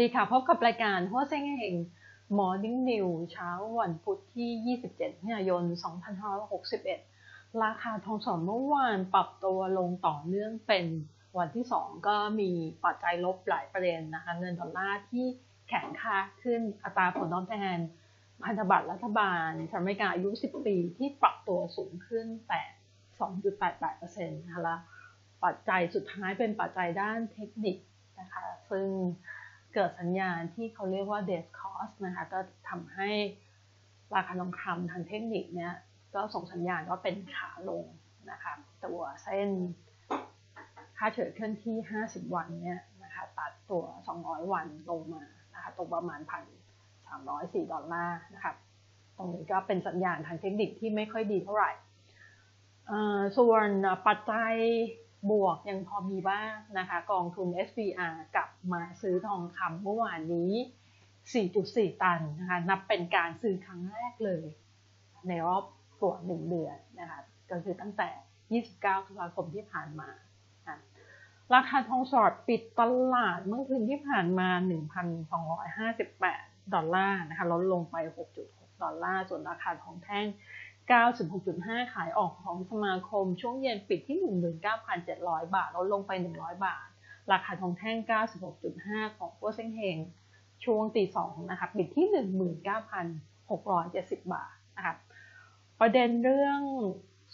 ดีค่ะ พบกับรายการหัวเซ้งเอง Morning New เช้าวันพุธที่ 27มิถุนายน 2561 ราคาทองสอนเมื่อวานปรับตัวลงต่อเนื่องเป็นวันที่ 2 ก็มีปัจจัยลบหลายประเด็นนะคะ เงินดอลลาร์ที่แข็งค่าขึ้นอัตราผลตอบแทน พันธบัตรรัฐบาลสหรัฐอเมริกาอายุ 10 ปีที่ปรับตัวสูงขึ้นแต่ 2.88%นะคะล้วปัจจัยสุดท้ายเป็นปัจจัยด้านเทคนิคนะคะ ซึ่ง เกิดสัญญาณที่เขาเรียกว่า dead cost นะคะก็ทำให้ราคาทองคำทางเทคนิคเนี่ยก็ส่งสัญญาณว่าเป็นขาลงนะคะตัวเส้นค่าเฉลี่ยเคลื่อนที่ 50 วันเนี่ยนะคะตัดตัว 200 วันลงมานะคะตรงประมาณพัน304ดอลลาร์นะคะตรงนี้ก็เป็นสัญญาณทางเทคนิคที่ไม่ค่อยดีเท่าไหร่ส่วนปัจจัย บวกยังพอมีบ้างนะคะ กองทุน SBR กลับมาซื้อทองคำเมื่อวานนี้ 4.4 ตันนะคะนับเป็นการซื้อครั้งแรกเลย ในรอบตัวหนึ่งเดือนนะคะก็คือตั้งแต่ 29 ตุลาคมที่ผ่านมา ราคาทองสอดปิดตลาดเมื่อคืนที่ผ่านมา 1,258 ดอลลาร์นะคะลดลงไป 6.6 ดอลลาร์ ส่วนราคาทองแท่ง 96.5 ขายออกของสมาคม ช่วงเย็นปิดที่ 19,700 บาทลดลงไป 100 บาท ราคาทองแท่ง 96.5 ของพัวเซ็งเฮงช่วงตีสองนะคะปิดที่ 19,670 บาทนะคะประเด็นเรื่อง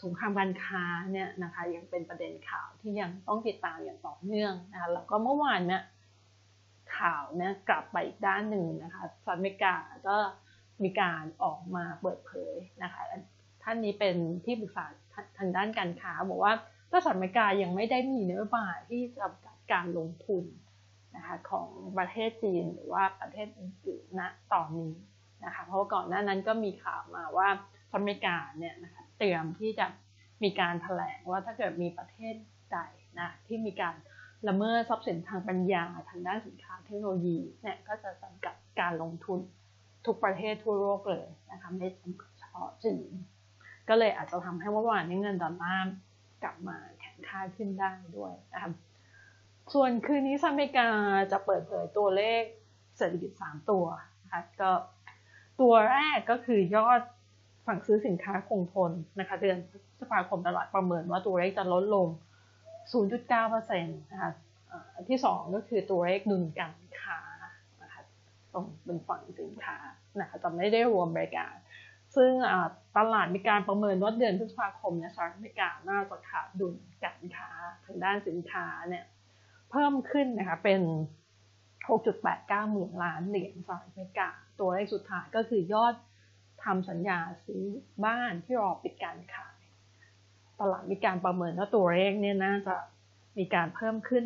สงครามการค้าเนี่ยนะคะยังเป็นประเด็นข่าวที่ยังต้องติดตามอย่างต่อเนื่องนะคะแล้วก็เมื่อวานเนี่ยข่าวเนี่ยกลับไปอีกด้านหนึ่งนะคะสหรัฐอเมริกาก็มีการออกมาเปิดเผยนะคะ ท่านนี้เป็นที่ปรึกษาทางด้านการค้า บอกว่าสหรัฐอเมริกายังไม่ได้มีนโยบายที่จะจัดการลงทุนนะคะของประเทศจีนหรือว่าประเทศอื่นๆณตอนนี้นะคะเพราะว่าก่อนหน้านั้นก็มีข่าวมาว่าสหรัฐอเมริกาเนี่ยนะคะเตรียมที่จะมีการแถลงว่าถ้าเกิดมีประเทศใดนะที่มีการละเมิดทรัพย์สินทางปัญญาทางด้านสินค้าเทคโนโลยีเนี่ยก็จะจำกัดการลงทุนทุกประเทศทั่วโลกเลยนะคะไม่เฉพาะจีน ก็เลยอาจจะทำให้ว่าวันนี้เงินดอลลาร์กลับมาแข็งค่าขึ้นได้ด้วยนะคะส่วนคืนนี้สหรัฐอเมริกาจะเปิดเผยตัวเลขเศรษฐกิจ 3 ตัวนะคะก็ตัวแรกก็คือยอดฝั่งซื้อสินค้าคงทนนะคะเดือนพฤษภาคมตลาดประเมินว่าตัวเลขจะลดลง 0.9%นะคะที่ 2 ก็คือตัวเลขดุลการค้านะคะตรงเป็นฝั่งสินค้านะคะจะไม่ได้รวมบริการ ซึ่งตลาดมีการประเมินว่าเดือนพฤษภาคมเนี่ยสหรัฐอเมริกาน่าจะขาดดุลการค้าทางด้านสินค้าเนี่ยเพิ่มขึ้นนะคะเป็น 6.89หมื่นล้านเหรียญสหรัฐอเมริกา ตัวเลขสุดท้ายก็คือยอดทำสัญญาซื้อบ้านที่รอปิดการขาย ตลาดมีการประเมินว่าตัวเลขเนี่ยน่าจะมีการเพิ่มขึ้น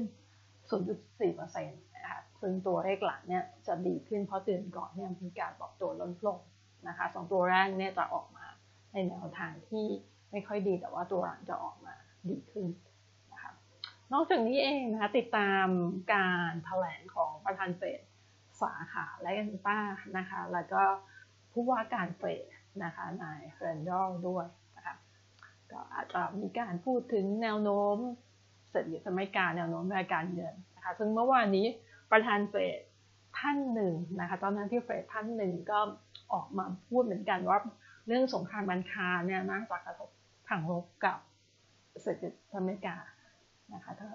0.4%นะคะซึ่งตัวเลขหลังเนี่ยจะดีขึ้นเพราะเดือนก่อนเนี่ยมีการปรับตัวลดลง นะคะสองตัวแรกเนี่ยจะออกมาในแนวทางที่ไม่ค่อยดีแต่ว่าตัวหลังจะออกมาดีขึ้นนะคะนอกจากนี้เองนะคะติดตามการแถลงของประธานเฟดสาขาและกันต้านะคะแล้วก็ผู้ว่าการเฟดนะคะนายเฟรนดอลด้วยนะคะก็อาจจะมีการพูดถึงแนวโน้มเศรษฐกิจอเมริกาแนวโน้มในการเงินนะคะซึ่งเมื่อวานนี้ประธานเฟด ท่านหนึ่งนะคะเจ้าหน้าที่เฟดท่านหนึ่งก็ออกมาพูดเหมือนกันว่าเรื่องสงครามการค้าเนี่ยน่าจะกระทบทางลบกับเศรษฐกิจอเมริกานะคะถ้า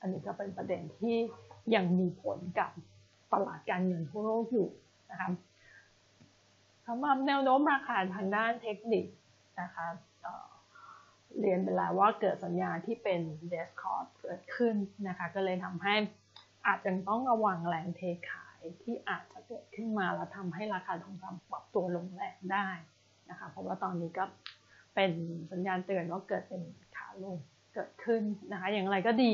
อันนี้ก็เป็นประเด็นที่ยังมีผลกับตลาดการเงินทั่วโลกอยู่นะคะสำหรับแนวโน้มราคาทางด้านเทคนิคนะคะเรียนไปแล้วว่าเกิดสัญญาณที่เป็นเดสคอร์ดเกิดขึ้นนะคะ ก็เลยทำให้ อาจจะต้องระวังแรงเทขายที่อาจจะเกิดขึ้นมาแล้วทำให้ราคาทองคำปรับตัวลงแรงได้นะคะเพราะว่าตอนนี้ก็เป็นสัญญาณเตือนว่าเกิดเป็นขาลงเกิดขึ้นนะคะ อย่างไรก็ดี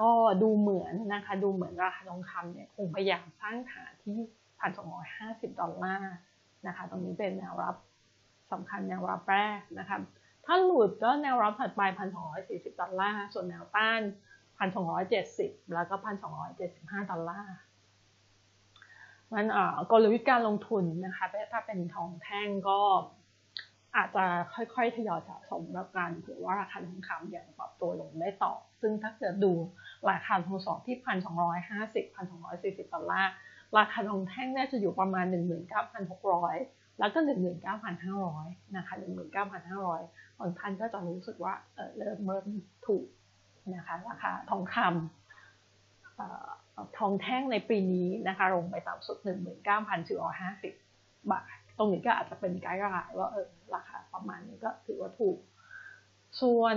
ก็ดูเหมือนนะคะ ดูเหมือนราคาทองคำเนี่ยคงพยายามสร้างฐานที่พันสองร้อยห้าสิบดอลลาร์นะคะ ตรงนี้เป็นแนวรับสำคัญแนวรับแรกนะคะ ถ้าหลุดก็แนวรับถัดไปพันสองร้อยสี่สิบดอลลาร์ ส่วนแนวต้าน พันสองร้อยเจ็ดสิบแล้วก็พันสองร้อยเจ็ดสิบห้าดอลลาร์มันกลยุทธ์การลงทุนนะคะถ้าเป็นทองแท่งก็อาจจะค่อยๆ ทยอยสะสมแล้วกันเผื่อว่าราคาทองคำยังปรับตัวลงได้ต่อ ซึ่งถ้าเกิดดูราคาทองสอบที่พันสองร้อยห้าสิบพันสองร้อยสี่สิบดอลลาร์ราคาทองแท่งน่าจะอยู่ประมาณหนึ่งหมื่นเก้าพันหกร้อยแล้วก็หนึ่งหมื่นเก้าพันห้าร้อยนะคะหนึ่งหมื่นเก้าพันห้าร้อยบางท่านก็จะรู้สึกว่าเออเริ่มเริ่มถูก นะคะราคาทองคำทองแท่งในปีนี้นะคะลงไปต่ำสุด 19,450 บาท ตรงนี้ก็อาจจะเป็นไกด์ไลน์ว่าเออราคาประมาณนี้ก็ถือว่าถูก ส่วน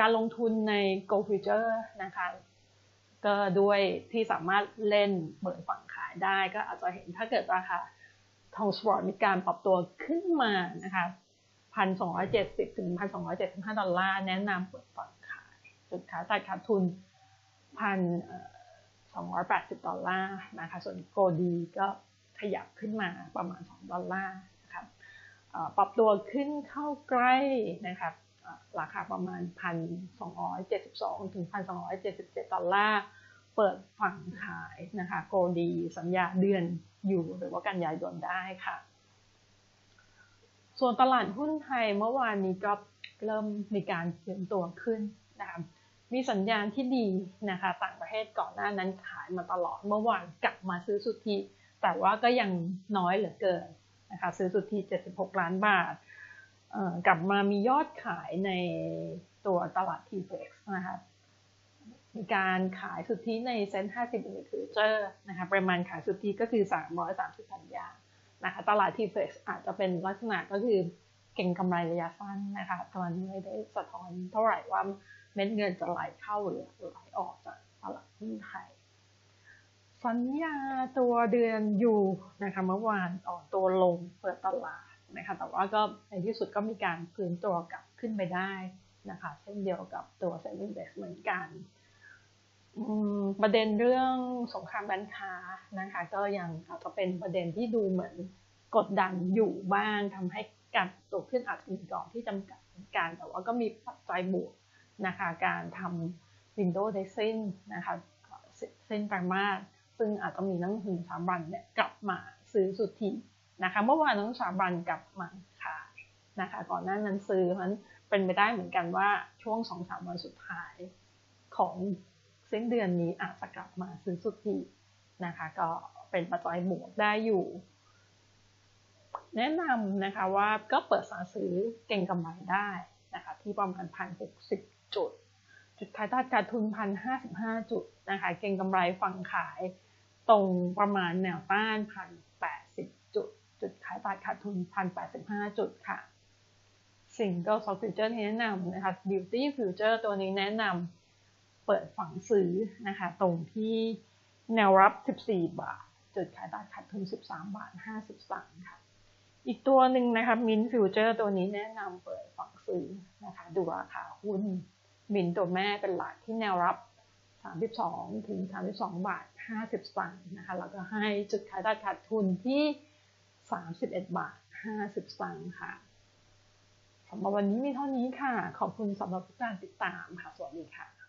การลงทุนใน Go Future นะคะก็ด้วยที่สามารถเล่นเปิดฝั่งขายได้ก็อาจจะเห็นถ้าเกิดราคาทองสปอร์ตมีการปรับตัวขึ้นมานะคะพันสองร้อยเจ็ดสิบถึงพันสองร้อยเจ็ดสิบห้าดอลลาร์ แนะนำเปิดฝั่ง จุดขาตัดขาดทุนพันสองร้อยแปดสิบดอลลาร์นะคะ ส่วนโกดีก็ขยับขึ้นมาประมาณสองดอลลาร์นะครับปรับตัวขึ้นเข้าใกล้นะครับราคาประมาณพันสองร้อยเจ็ดสิบสองถึงพันสองร้อยเจ็ดสิบเจ็ดดอลลาร์ เปิดฝั่งขายนะคะ โกดีสัญญาเดือนอยู่หรือว่ากันยายนได้ค่ะ ส่วนตลาดหุ้นไทยเมื่อวานนี้ก็เริ่มมีการเื่อนตัวขึ้นนะคะ มีสัญญาณที่ดีนะคะต่างประเทศก่อนหน้านั้นขายมาตลอดเมื่อวานกลับมาซื้อสุทธิ แต่ว่าก็ยังน้อยเหลือเกินนะคะซื้อสุทธิ 76 ล้านบาทกลับมามียอดขายในตัวตลาดทีเฟกซ์นะคะมีการขายสุทธิในเซ็น50มิลลิฟิวเจอร์นะคะปริมาณขายสุทธิก็คือ 330 สัญญานะคะตลาดทีเฟกซ์อาจจะเป็นลักษณะก็คือเก่งกำไรระยะสั้นนะคะตอนนี้ไม่ได้สะท้อนเท่าไหร่ว่า เม็ดเงินจะไหลเข้าหรือไหลออกจากตลาดหุ้นไทย สัญญาตัวเดือนอยู่นะคะเมื่อวานอ่อนตัวลงเปิดตลาดนะคะแต่ว่าก็ในที่สุดก็มีการฟื้นตัวกลับขึ้นไปได้นะคะเช่นเดียวกับตัวเซ็นดิ้งเดสเหมือนกันประเด็นเรื่องสงครามการค้านะคะ ก็ยังอาจจะเป็นประเด็นที่ดูเหมือนกดดันอยู่บ้างทำให้การตัวขึ้นอาจจะมีกรอบที่จำกัดการ แต่ว่าก็มีปัจจัยบวก นะคะการทำ Windows Design นะคะเส้นไตรมาสซึ่งอาจจะมีนักลงทุนสถาบันเนี่ยกลับมาซื้อสุทธินะคะเมื่อวานนักลงทุนสถาบันกลับมาขายนะคะก่อนหน้านั้นซื้อมันเป็นไปได้เหมือนกันว่าช่วงสองสามวันสุดท้ายของเส้นเดือนนี้อาจจะกลับมาซื้อสุทธินะคะก็เป็นปัจจัยบวกได้อยู่ แนะนำนะคะว่าก็เปิดสาซื้อเก่งกำไรได้นะคะที่ประมาณพันหกสิบ จุด จุดขายตลาดขาดทุนพันห้าสิบห้าจุดนะคะเก่งกำไรฝั่งขายตรงประมาณแนวต้านพันแปดสิบจุด จุดขายตลาดขาดทุนพันแปดสิบห้าจุดค่ะ สิ่งก็ซอฟต์ฟิวเจอร์ที่แนะนำนะคะ Beauty Future ตัวนี้แนะนำเปิดฝั่งซื้อนะคะตรงที่แนวรับ 14 บาท จุดขายตลาดขาดทุน 13 บาท50สตางค์ค่ะ อีกตัวหนึ่งนะคะมินฟิวเจอร์ตัวนี้แนะนำเปิดฝั่งซื้อนะคะ ดูราคาหุ้น มินตัวแม่เป็นหลักที่แนวรับ 32 ถึง 32 บาท 50สตางค์นะคะ แล้วก็ให้จุดขายตลาดขาดทุนที่ 31 บาท 50สตางค์ค่ะสำหรับวันนี้มีเท่านี้ค่ะ ขอบคุณสำหรับทุกการติดตามค่ะ สวัสดีค่ะ